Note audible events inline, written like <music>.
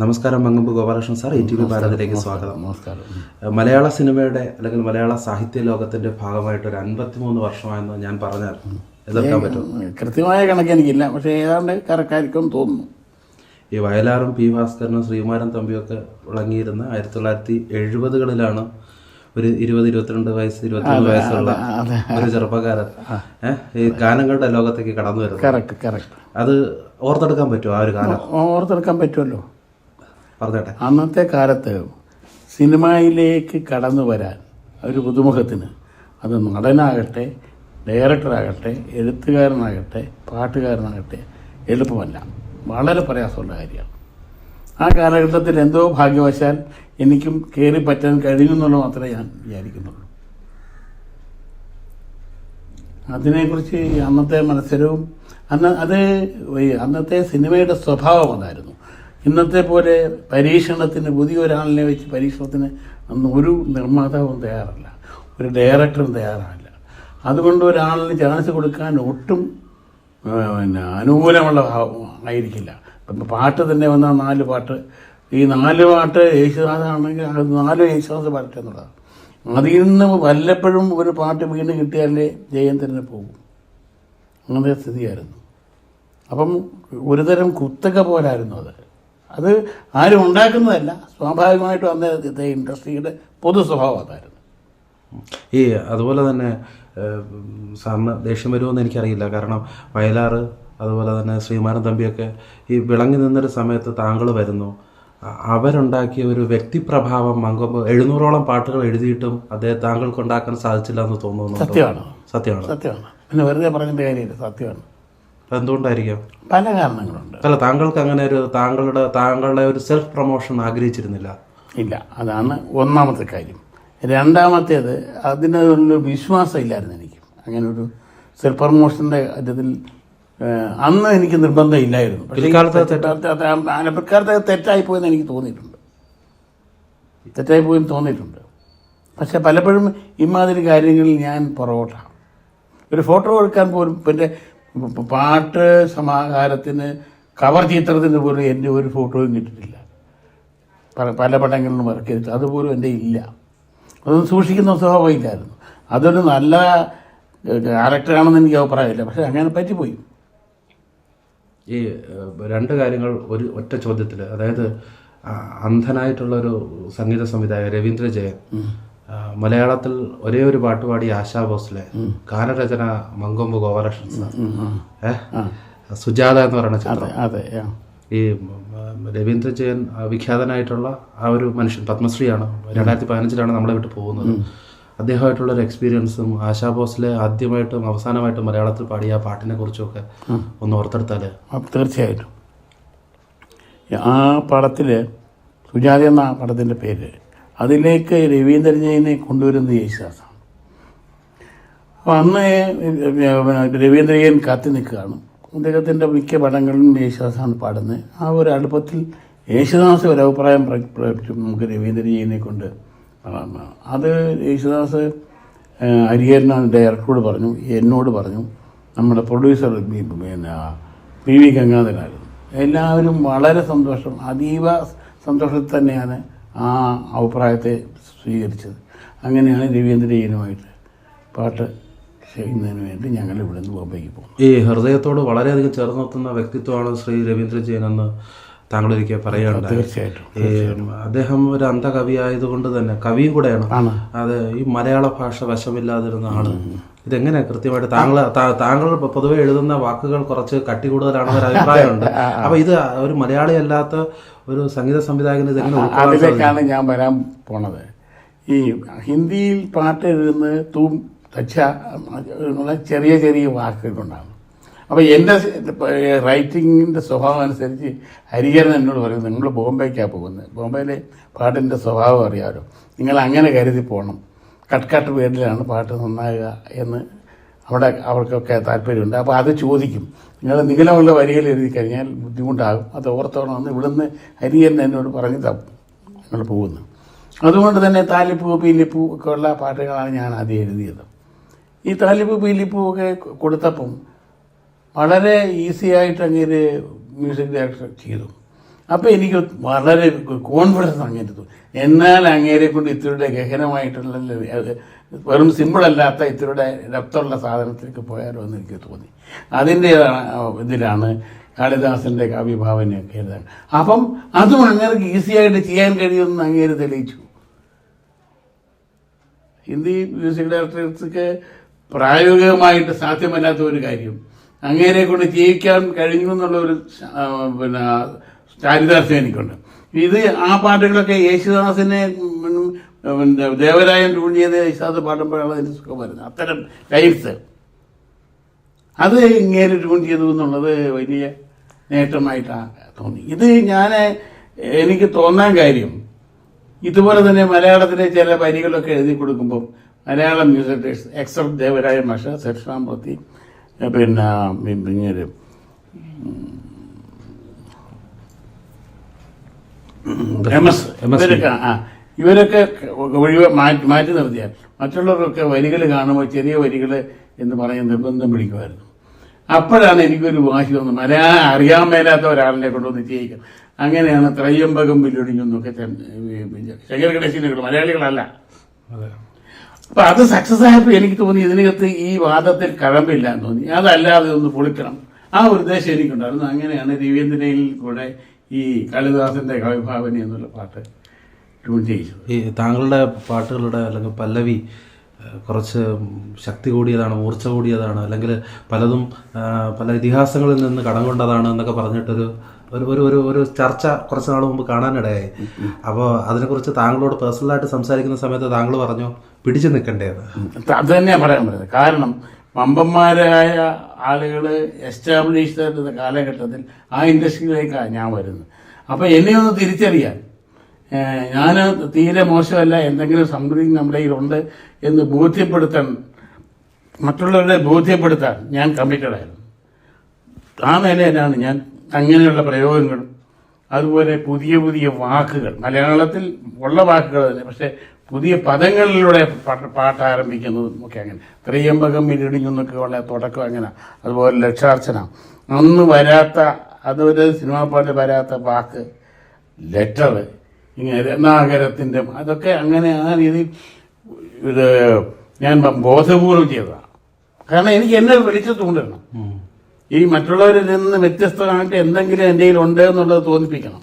നമസ്കാരം മങ്ങമ്പ് ഗോപാലകൃഷ്ണൻ സാർ. ഈ T V ഭാരതിലേക്ക് സ്വാഗതം. നമസ്കാരം. മലയാള സിനിമയുടെ അല്ലെങ്കിൽ മലയാള സാഹിത്യ ലോകത്തിന്റെ ഭാഗമായിട്ട് ഒരു അൻപത്തിമൂന്ന് വർഷമായെന്ന് ഞാൻ പറഞ്ഞാൽ എതിർക്കാൻ പറ്റും കൃത്യമായ കണക്ക് എനിക്കില്ല. പക്ഷേ ഏതാണ്ട് കറക്കായിരിക്കും തോന്നുന്നു. ഈ വയലാറും പി ഭാസ്കരനും ശ്രീകുമാരൻ തമ്പിയൊക്കെ വിളങ്ങിയിരുന്ന ആയിരത്തി തൊള്ളായിരത്തി എഴുപതുകളിലാണ് ഒരു ഇരുപത് ഇരുപത്തിരണ്ട് വയസ്സ് ഇരുപത്തിമൂന്ന് വയസ്സുള്ള ഒരു ചെറുപ്പക്കാരൻ. ഈ ഗാനങ്ങളുടെ ലോകത്തേക്ക് കടന്നു വരുന്നത്. അത് ഓർത്തെടുക്കാൻ പറ്റുമോ ആ ഒരു കാലം ഓർത്തെടുക്കാൻ പറ്റുമല്ലോ. പറഞ്ഞേട്ടെ. അന്നത്തെ കാലത്ത് സിനിമയിലേക്ക് കടന്നു വരാൻ ഒരു പുതുമുഖത്തിന് അത് നടനാകട്ടെ ഡയറക്ടറാകട്ടെ എഴുത്തുകാരനാകട്ടെ പാട്ടുകാരനാകട്ടെ എളുപ്പമല്ല. വളരെ പ്രയാസമുള്ള കാര്യമാണ്. ആ കാലഘട്ടത്തിൽ എന്തോ ഭാഗ്യവശാൽ എനിക്കും കയറി പറ്റാൻ കഴിഞ്ഞു മാത്രമേ ഞാൻ വിചാരിക്കുന്നുള്ളൂ. അതിനെക്കുറിച്ച് അന്നത്തെ മത്സരവും അന്ന് അത് അന്നത്തെ സിനിമയുടെ സ്വഭാവം അതായിരുന്നു. ഇന്നത്തെ പോലെ പരീക്ഷണത്തിന് പുതിയ ഒരാളിനെ വെച്ച് പരീക്ഷണത്തിന് അന്ന് ഒരു നിർമ്മാതാവും തയ്യാറല്ല. ഒരു ഡയറക്ടറും തയ്യാറല്ല അതുകൊണ്ട് ഒരാളിന് ചാൻസ് കൊടുക്കാൻ ഒട്ടും പിന്നെ അനുകൂലമുള്ള ആയിരിക്കില്ല. ഇപ്പം പാട്ട് തന്നെ വന്നാൽ നാല് പാട്ട്. ഈ നാല് പാട്ട് യേശുദാസാണെങ്കിൽ അത് നാല് യേശുദാസ് പാട്ട് എന്നുള്ളതാണ്. അതിൽ നിന്ന് വല്ലപ്പോഴും ഒരു പാട്ട് വീണ് കിട്ടിയാലേ ജയന്തരന് പോകും. അങ്ങനത്തെ സ്ഥിതിയായിരുന്നു. അപ്പം ഒരുതരം കുത്തക പോലായിരുന്നു അത്. അത് ആരും ഉണ്ടാക്കുന്നതല്ല. സ്വാഭാവികമായിട്ടും അന്നത്തെ ഇൻഡസ്ട്രിയുടെ പൊതു സ്വഭാവം അതായിരുന്നു. ഈ അതുപോലെ തന്നെ സാറിന് ദേഷ്യം വരുമെന്ന് എനിക്കറിയില്ല. കാരണം വയലാർ അതുപോലെ തന്നെ ശ്രീമാനൻ തമ്പിയൊക്കെ ഈ വിളങ്ങി നിന്നൊരു സമയത്ത് താങ്കൾ വരുന്നു. അവരുണ്ടാക്കിയ ഒരു വ്യക്തിപ്രഭാവം മങ്കൊമ്പ് എഴുന്നൂറോളം പാട്ടുകൾ എഴുതിയിട്ടും അദ്ദേഹം താങ്കൾക്ക് ഉണ്ടാക്കാൻ സാധിച്ചില്ല എന്ന് തോന്നുന്നു സത്യമാണ്. സത്യമാണ്. സത്യമാണ്. പിന്നെ വെറുതെ പറഞ്ഞിട്ട് കാര്യമില്ല. സത്യമാണ്. എന്തുകൊണ്ടായിരിക്കാം പല കാരണങ്ങളുണ്ട്. അല്ല താങ്കൾക്ക് അങ്ങനെ ഒരു താങ്കളുടെ താങ്കളുടെ ഒരു സെൽഫ് പ്രൊമോഷൻ ആഗ്രഹിച്ചിരുന്നില്ല? ഇല്ല അതാണ് ഒന്നാമത്തെ കാര്യം. രണ്ടാമത്തേത് അതിനൊരു വിശ്വാസം ഇല്ലായിരുന്നു എനിക്ക്. അങ്ങനെ ഒരു സെൽഫ് പ്രൊമോഷന്റെ ഇതിൽ അന്ന് എനിക്ക് നിർബന്ധം ഇല്ലായിരുന്നു പക്ഷേ തെറ്റായി പിൽക്കാലത്ത് തെറ്റായി പോയെന്ന് എനിക്ക് തോന്നിയിട്ടുണ്ട്. തെറ്റായി പോയെന്ന് തോന്നിയിട്ടുണ്ട്. പക്ഷെ പലപ്പോഴും ഇമാതിരി കാര്യങ്ങളിൽ ഞാൻ പുറകോട്ടാണ് ഒരു ഫോട്ടോ എടുക്കാൻ പോലും പിന്നെ പാട്ട് സമാഹാരത്തിന് കവർ ചിത്രത്തിന് പോലും എന്റെ ഒരു ഫോട്ടോയും കിട്ടിയിട്ടില്ല. പല പല പടങ്ങളിലും വർക്ക് ചെയ്തിട്ട് അതുപോലും എന്റെ ഇല്ല. അതൊന്നും സൂക്ഷിക്കുന്ന സ്വഭാവമില്ലായിരുന്നു. അതൊരു നല്ല ക്യാരക്ടറാണെന്ന് എനിക്ക് അഭിപ്രായമില്ല. പക്ഷെ അങ്ങനെ പറ്റിപ്പോയി. ഈ രണ്ട് കാര്യങ്ങൾ ഒരു ഒറ്റ ചോദ്യത്തിൽ അതായത് അന്ധനായിട്ടുള്ളൊരു അന്ധനായിട്ടുള്ള ഒരു സംഗീത സംവിധായകൻ രവീന്ദ്ര ജയൻ മലയാളത്തിൽ ഒരേ ഒരു പാട്ട് പാടി ആശാ ഭോസ്ലെ ഗാനരചന മങ്കൊമ്പ് ഗോപാലകൃഷ്ണൻ സാർ. ഏഹ് സുജാത എന്ന് പറയുന്ന ചിത്രം. ഈ ഉം, രവീന്ദ്ര ജയൻ ആ, വിഖ്യാതനായിട്ടുള്ള ആ ഒരു മനുഷ്യൻ പത്മശ്രീയാണ്. രണ്ടായിരത്തി പതിനഞ്ചിലാണ് നമ്മളെ വിട്ട് പോകുന്നത്. അദ്ദേഹമായിട്ടുള്ള ഒരു എക്സ്പീരിയൻസും ആശാ ഭോസ്ലെ ആദ്യമായിട്ടും അവസാനമായിട്ടും മലയാളത്തിൽ പാടിയ ആ പാട്ടിനെ കുറിച്ചൊക്കെ ഒന്ന് ഓർത്തെടുത്താൽ തീർച്ചയായിട്ടും. ആ പടത്തിൽ സുജാത എന്ന പടത്തിന്റെ പേര് അതിലേക്ക് രവീന്ദ്രൻ ജയനെ കൊണ്ടുവരുന്നത് യേശുദാസാണ്. അന്ന് രവീന്ദ്രജയൻ കാത്തു നിൽക്കുകയാണ്. അദ്ദേഹത്തിന്റെ മിക്ക പടങ്ങളിലും യേശുദാസാണ് പാടുന്നത്. ആ ഒരു അടുപ്പത്തിൽ യേശുദാസ് ഒരു അഭിപ്രായം പ്രകടിപ്പിച്ചു നമുക്ക് രവീന്ദ്രജയനെ കൊണ്ട് അത് യേശുദാസ് ഹരിഹരനാണ് ഡയറക്ടറോട് പറഞ്ഞു എന്നോട് പറഞ്ഞു. നമ്മുടെ പ്രൊഡ്യൂസർ പിന്നെ പി വി ഗംഗാധരനായിരുന്നു എല്ലാവരും വളരെ സന്തോഷം അതീവ സന്തോഷത്തിൽ തന്നെയാണ് ആ അഭിപ്രായത്തെ സ്വീകരിച്ചത്. അങ്ങനെയാണ് രവീന്ദ്ര ജയനുമായിട്ട് പാട്ട് ചെയ്യുന്നതിന് വേണ്ടി ഞങ്ങൾ ഇവിടെ നിന്ന് ബോംബെക്ക് പോകും ഈ ഹൃദയത്തോട് വളരെയധികം ചേർന്ന് നിർത്തുന്ന വ്യക്തിത്വമാണ് ശ്രീ രവീന്ദ്ര ജയൻ എന്ന് താങ്കൾ ഒരിക്കൽ പറയുകയുണ്ടായി. തീർച്ചയായിട്ടും അദ്ദേഹം ഒരു അന്ധകവി ആയതുകൊണ്ട് തന്നെ കവിയും കൂടെയാണ്. അത് ഈ മലയാള ഭാഷ വശമില്ലാതിരുന്ന ആൾ. ഇതെങ്ങനെ കൃത്യമായിട്ട് താങ്കൾ താങ്കൾ പൊതുവെ എഴുതുന്ന വാക്കുകൾ കുറച്ച് കട്ടി കൂടുതലാണെന്നൊരു <laughs> അഭിപ്രായമുണ്ട്. അപ്പൊ ഇത് ഒരു മലയാളി അല്ലാത്ത ഒരു സംഗീത സംവിധായകന് ഇതെങ്ങനെ ഉൾക്കൊള്ളാൻ അതിലേക്കാണ് ഞാൻ വരാൻ പോണത്. ഈ ഹിന്ദിയിൽ പാട്ട് എഴുതുന്നത് തൂം തച്ച ചെറിയ ചെറിയ വാക്കുകളുണ്ടാകും അപ്പോൾ എന്റെ റൈറ്റിങ്ങിന്റെ സ്വഭാവം അനുസരിച്ച് ഹരിഹരൻ എന്നോട് പറയും നിങ്ങൾ ബോംബെക്കാണ് പോകുന്നത്. ബോംബെയിലെ പാട്ടിന്റെ സ്വഭാവം അറിയാമല്ലോ നിങ്ങൾ അങ്ങനെ കരുതി പോകണം കട്ട് കട്ട് വേർഡിലാണ് പാട്ട് നന്നാകുക എന്ന് അവിടെ അവർക്കൊക്കെ താല്പര്യമുണ്ട്. അപ്പോൾ അത് ചോദിക്കും. നിങ്ങൾ നീളമുള്ള വരികൾ എഴുതി കഴിഞ്ഞാൽ ബുദ്ധിമുട്ടാകും. അത് ഓർത്തോണമെന്ന് ഇവിടുന്ന് ഹരിയൻ എന്നോട് പറഞ്ഞ് തപ്പും ഞങ്ങൾ പോകുന്നു. അതുകൊണ്ട് തന്നെ താലിപ്പൂ പീലിപ്പൂ ഒക്കെ ഉള്ള പാട്ടുകളാണ് ഞാൻ ആദ്യം എഴുതിയത്. ഈ താലിപ്പൂ പീലിപ്പൂ ഒക്കെ കൊടുത്തപ്പം വളരെ ഈസി ആയിട്ട് അങ്ങനെ മ്യൂസിക് ഡയറക്ടർ ചെയ്തു. അപ്പം എനിക്ക് വളരെ കോൺഫിഡൻസ് അങ്ങേര് തോന്നി എന്നാൽ അങ്ങേരെ കൊണ്ട് ഇത്തിരിയുടെ ഗഹനമായിട്ടുള്ള വെറും സിമ്പിൾ അല്ലാത്ത ഇത്തിരിയുടെ രക്തമുള്ള സാധനത്തിലേക്ക് പോയാലോ എന്ന് എനിക്ക് തോന്നി. അതിന്റെ ഇതിലാണ് കാളിദാസന്റെ കാവ്യഭാവനയൊക്കെ എഴുതാൻ. അപ്പം അതും അങ്ങേർക്ക് ഈസിയായിട്ട് ചെയ്യാൻ കഴിയുമെന്ന് അങ്ങേര് തെളിയിച്ചു. ഹിന്ദി മ്യൂസിക് ഡയറക്ടർക്ക് പ്രായോഗികമായിട്ട് സാധ്യമല്ലാത്ത ഒരു കാര്യം. അങ്ങേരെ കൊണ്ട് ചെയ്യിക്കാൻ കഴിഞ്ഞു എന്നുള്ള ഒരു പിന്നെ ചാരിതാർത്ഥ്യം എനിക്കുണ്ട്. ഇത് ആ പാട്ടുകളൊക്കെ യേശുദാസിനെ ദേവരായൻ ട്യൂൺ യേശുദാസ് പാടുമ്പോഴാണ് അതിന് സുഖം വരുന്നത്. അത്തരം ലൈഫ്സ് അത് ഇങ്ങനെ ട്യൂൺ ചെയ്തു എന്നുള്ളത് വലിയ നേട്ടമായിട്ടാണ് തോന്നി. ഇത് ഞാൻ എനിക്ക് തോന്നാൻ കാര്യം ഇതുപോലെ തന്നെ മലയാളത്തിലെ ചില വരികളൊക്കെ എഴുതി കൊടുക്കുമ്പോൾ മലയാളം മ്യൂസിക് എക്സെപ്റ്റ് ദേവരായ മാഷ ദക്ഷിണാമൂർത്തി പിന്നെ ഇങ്ങനെ എം എസ് ഇവരൊക്കെ ആ ഇവരൊക്കെ ഒഴിവ് മാറ്റി മാറ്റി നിർത്തിയാൽ മറ്റുള്ളവരൊക്കെ വരികൾ കാണുമ്പോൾ ചെറിയ വരികൾ എന്ന് പറയാൻ നിർബന്ധം പിടിക്കുമായിരുന്നു. അപ്പോഴാണ് എനിക്കൊരു വാശി തോന്നുന്നത്. മലയാളം അറിയാൻ മേലാത്ത ഒരാളിനെ കൊണ്ടുവന്ന് ചെയ്യിക്കാം അങ്ങനെയാണ് ത്രയ്യമ്പകം വില്ലൊടിഞ്ഞൊന്നൊക്കെ ശങ്കര ഗണേശിനെ മലയാളികളല്ല. അപ്പൊ അത് സക്സസ് ആയപ്പോൾ എനിക്ക് തോന്നി ഇതിനകത്ത് ഈ വാദത്തിൽ കഴമ്പില്ല എന്ന് തോന്നി. അതല്ലാതെ ഒന്ന് പൊളിക്കണം. ആ ഒരു ഉദ്ദേശം എനിക്കുണ്ടായിരുന്നു. അങ്ങനെയാണ് രവീന്ദ്രനിൽ കൂടെ ഈ കാളിദാസന്റെ കവിഭാവനി എന്നുള്ള പാട്ട് ട്യൂൺ ചെയ്യിച്ചത്. ഈ താങ്കളുടെ പാട്ടുകളുടെ അല്ലെങ്കിൽ പല്ലവി കുറച്ച് ശക്തി കൂടിയതാണ് മൂർച്ച കൂടിയതാണ് അല്ലെങ്കിൽ പലതും പല ഇതിഹാസങ്ങളിൽ നിന്ന് കടം കൊണ്ടതാണ് എന്നൊക്കെ പറഞ്ഞിട്ടൊരു ഒരു ഒരു ഒരു ഒരു ചർച്ച കുറച്ച് നാൾ മുമ്പ് കാണാനിടയായി. അപ്പോൾ അതിനെക്കുറിച്ച് താങ്കളോട് പേഴ്സണലായിട്ട് സംസാരിക്കുന്ന സമയത്ത് താങ്കൾ പറഞ്ഞു പിടിച്ചു നിൽക്കേണ്ടത് അത് തന്നെയാണ് പറയാൻ പറ്റുന്നത്. കാരണം വമ്പന്മാരായ ആളുകൾ എസ്റ്റാബ്ലിഷ് ചെയ്ത കാലഘട്ടത്തിൽ ആ ഇൻഡസ്ട്രിയിലേക്കാണ് ഞാൻ വരുന്നത്. അപ്പോൾ എന്നെ ഒന്ന് തിരിച്ചറിയാൻ. ഞാൻ തീരെ മോശമല്ല എന്തെങ്കിലും സംതൃപ്തി നമ്മുടെ കയ്യിലുണ്ട് എന്ന് ബോധ്യപ്പെടുത്താൻ മറ്റുള്ളവരെ ബോധ്യപ്പെടുത്താൻ ഞാൻ കമ്മിറ്റഡായിരുന്നു ആ നിലയിലാണ് ഞാൻ അങ്ങനെയുള്ള പ്രയോഗങ്ങളും അതുപോലെ പുതിയ പുതിയ വാക്കുകൾ. മലയാളത്തിൽ ഉള്ള വാക്കുകൾ തന്നെ പക്ഷെ പുതിയ പദങ്ങളിലൂടെ പാട്ട് ആരംഭിക്കുന്നതും ഒക്കെ അങ്ങനെ. ത്രിയമ്പകം ഇടിഞ്ഞൊന്നൊക്കെ ഉള്ള തുടക്കം അങ്ങനെ. അതുപോലെ ലക്ഷാർച്ചന. അന്ന് വരാത്ത അതൊരു സിനിമാ പാട്ട് വരാത്ത വാക്ക് ലെറ്റർ ഇങ്ങനെ രത്നാകരത്തിന്റെ അതൊക്കെ അങ്ങനെ ആ രീതിയിൽ ഇത് ഞാൻ ബോധപൂർവം ചെയ്തതാണ്. കാരണം എനിക്ക് എന്നെ വെളിച്ചത്ത് കൊണ്ടുവരണം ഈ മറ്റുള്ളവരിൽ നിന്ന് വ്യത്യസ്തമായിട്ട് എന്തെങ്കിലും എന്റെ കയ്യിൽ ഉണ്ട് എന്നുള്ളത് തോന്നിപ്പിക്കണം.